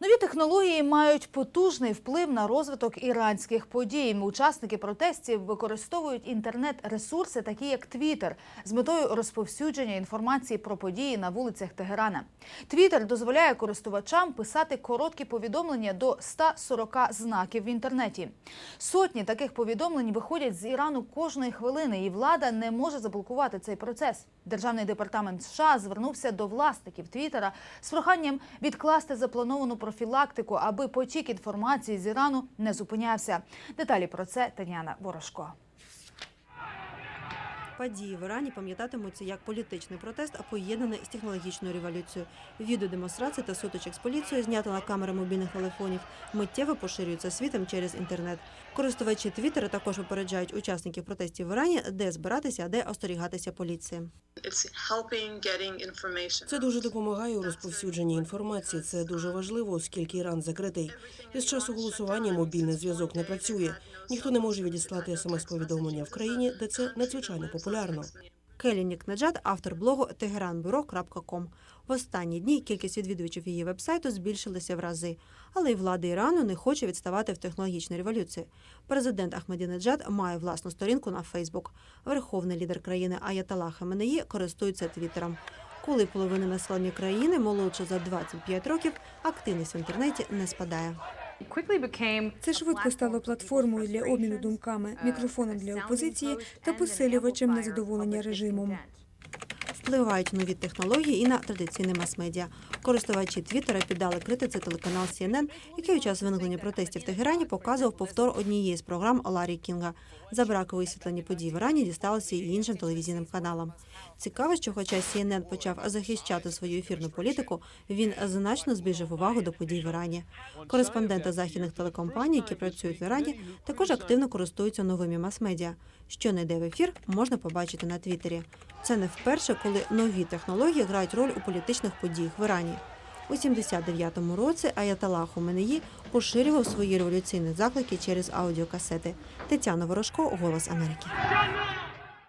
Нові технології мають потужний вплив на розвиток іранських подій. Учасники протестів використовують інтернет-ресурси, такі як Twitter, з метою розповсюдження інформації про події на вулицях Тегерана. Twitter дозволяє користувачам писати короткі повідомлення до 140 знаків в інтернеті. Сотні таких повідомлень виходять з Ірану кожної хвилини, і влада не може заблокувати цей процес. Державний департамент США звернувся до власників Твіттера з проханням відкласти заплановану профілактику, аби потік інформації з Ірану не зупинявся. Деталі про це Тетяна Ворожко. Події в Ірані пам'ятатимуться як політичний протест, а поєднаний з технологічною революцією. Відео демонстрацій та сутичок з поліцією, знято на камери мобільних телефонів, миттєво поширюються світом через інтернет. Користувачі Твіттера також попереджають учасників протестів в Ірані, де збиратися, а де остерігатися поліції. Це дуже допомагає у розповсюдженні інформації. Це дуже важливо, оскільки Іран закритий. Із часу голосування мобільний зв'язок не працює. Ніхто не може відіслати смс-повідомлення в країні, де це надзвичайно популярно. Келі Нікнеджад – автор блогу teheranbureau.com. В останні дні кількість відвідувачів її вебсайту збільшилася в рази. Але й влада Ірану не хоче відставати в технологічній революції. Президент Ахмедінеджад має власну сторінку на Фейсбук. Верховний лідер країни Аятолла Хаменеї користується Твіттером. Коли половина населення країни молодше за 25 років, активність в інтернеті не спадає. Це швидко стало платформою для обміну думками, мікрофоном для опозиції та посилювачем незадоволення режимом. Впливають нові технології і на традиційне мас-медіа. Користувачі Твіттера піддали критиці телеканал CNN, який у час виникнення протестів в Тегерані показував повтор однієї з програм Ларі Кінга. За брак висвітлення подій в Ірані дісталося і іншим телевізійним каналам. Цікаво, що хоча CNN почав захищати свою ефірну політику, він значно збільшив увагу до подій в Ірані. Кореспонденти західних телекомпаній, які працюють в Ірані, також активно користуються новими мас-медіа. Що не йде в ефір, можна побачити на Твіттері. Це не вперше, коли нові технології грають роль у політичних подіях в Ірані. У 79-му році Аятала Хоменеї поширював свої революційні заклики через аудіокасети. Тетяна Ворожко, Голос Америки.